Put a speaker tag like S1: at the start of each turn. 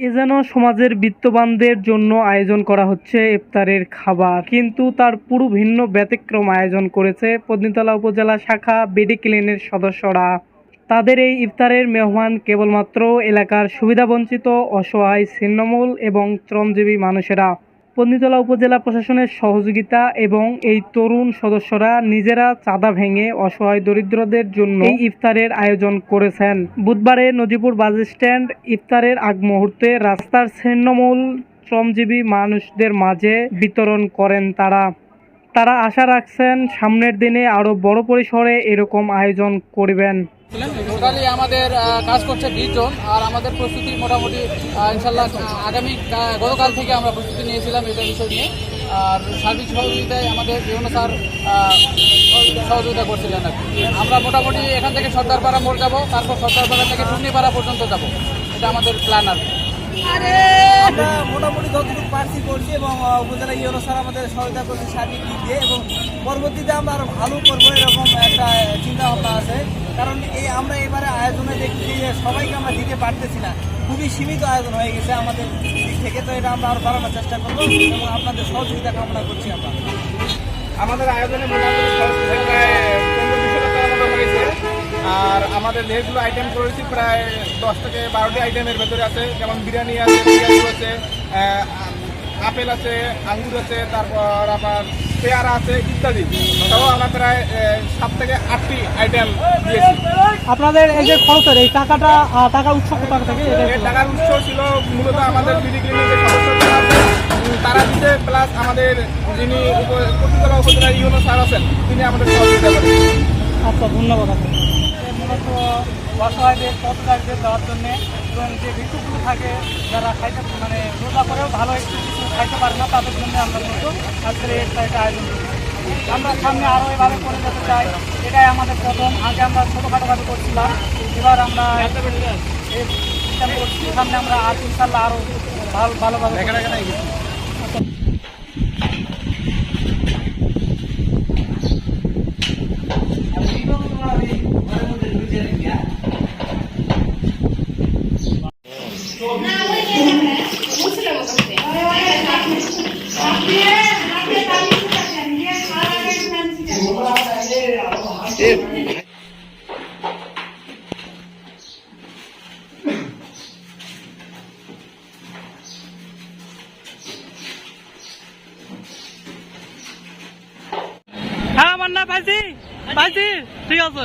S1: এ যেন সমাজের বিত্তবানদের জন্য আয়োজন করা হচ্ছে ইফতারের খাবার। কিন্তু তার পুরো ভিন্ন ব্যতিক্রম আয়োজন করেছে পদ্মিতলা উপজেলা শাখা বিডি ক্লিনের সদস্যরা। তাদের এই ইফতারের মেহমান কেবলমাত্র এলাকার সুবিধাবঞ্চিত, অসহায়, ছিন্নমূল এবং শ্রমজীবী মানুষেরা। পন্ডিতলা উপজেলা প্রশাসনের সহযোগিতা এবং এই তরুণ সদস্যরা নিজেরা চাঁদা ভেঙে অসহায় দরিদ্রদের জন্য এই ইফতারের আয়োজন করেছেন। বুধবারে নজিপুর বাস স্ট্যান্ড ইফতারের আগ মুহূর্তে রাস্তার ছিন্নমূল শ্রমজীবী মানুষদের মাঝে বিতরণ করেন তারা। তারা আশা রাখছেন সামনের দিনে আরও বড় পরিসরে এরকম আয়োজন করবেন।
S2: টোটালি আমাদের কাজ করছে বিশ জন, আর আমাদের প্রস্তুতি মোটামুটি ইনশাল্লাহ আগামী গতকাল থেকে আমরা প্রস্তুতি নিয়েছিলাম এটা বিষয় নিয়ে। আর সার্বিক সহযোগিতায় আমাদের বিভিন্ন স্যার সহযোগিতা করছিলেন আমরা মোটামুটি এখান থেকে সর্দারপাড়া মোড় যাব, তারপর সর্দারপাড়া থেকে টুর্নিপাড়া পর্যন্ত যাব। এটা আমাদের প্ল্যান আর।
S3: আমরা মোটামুটি যতটুকু পারছি করছি এবং উপজেলা ইউনো স্যার আমাদের সহায়তা করছে সার্বিক দিক দিয়ে এবং পরবর্তীতে আমরা আরও ভালো করব এরকম একটা চিন্তা ভাবনা আছে। কারণ এই আমরা এবারে আয়োজনে দেখছি যে সবাইকে আমরা দিতে পারতেছি না। খুবই সীমিত আয়োজন হয়ে গেছে আমাদের দিক থেকে, তো এটা আমরা আরও বাড়ানোর চেষ্টা করব এবং আপনাদের সহযোগিতা কামনা করছি আমরা।
S4: আমাদের আয়োজনে খরচ প্রায় পনেরো দুশো টাকার মতো হয়েছে আর আমাদের যেগুলো আইটেম করেছি প্রায় দশ থেকে বারোটি আইটেমের ভেতরে আছে। যেমন বিরিয়ানি আছে পেঁয়াজু আছে আপেল আছে আঙ্গুর আছে তারপর আবার পেয়ারা আছে ইত্যাদি। সহ আমরা প্রায় সাত থেকে আটটি আইটেম দিয়েছি।
S1: আপনাদের এই যে খরচের এই টাকাটা টাকার উৎস কোথা থেকে?
S4: এর টাকার উৎস ছিল মূলত আমাদের বিডি ক্লিনিকের তারা দিতে প্লাস আমাদের যিনি পতিতলা উপজেলার ইউনো স্যার আছেন তিনি আমাদের সহযোগিতা করেন
S1: আচ্ছা ধন্যবাদ আপনাকে। মূলত অসহায়দের পথকারীদের দেওয়ার জন্য এবং যে ভিক্ষুকগুলো থাকে, যারা খাইতে মানে রোজা করেও ভালো একটু কিছু খাইতে পারে না, তাদের জন্য আমরা মূলত আজকের এই একটা আয়োজন করি। আমরা সামনে আরও এভাবে করে যেতে চাই। এটাই আমাদের প্রথম। আগে আমরা ছোটোখাটোভাবে করছিলাম। এবার আমরা সামনে আমরা আর ইনশাল্লাহ আরও ভালো ভালোভাবে হ্যাঁ না পাইছি? পাইছি? ঠিক আছে।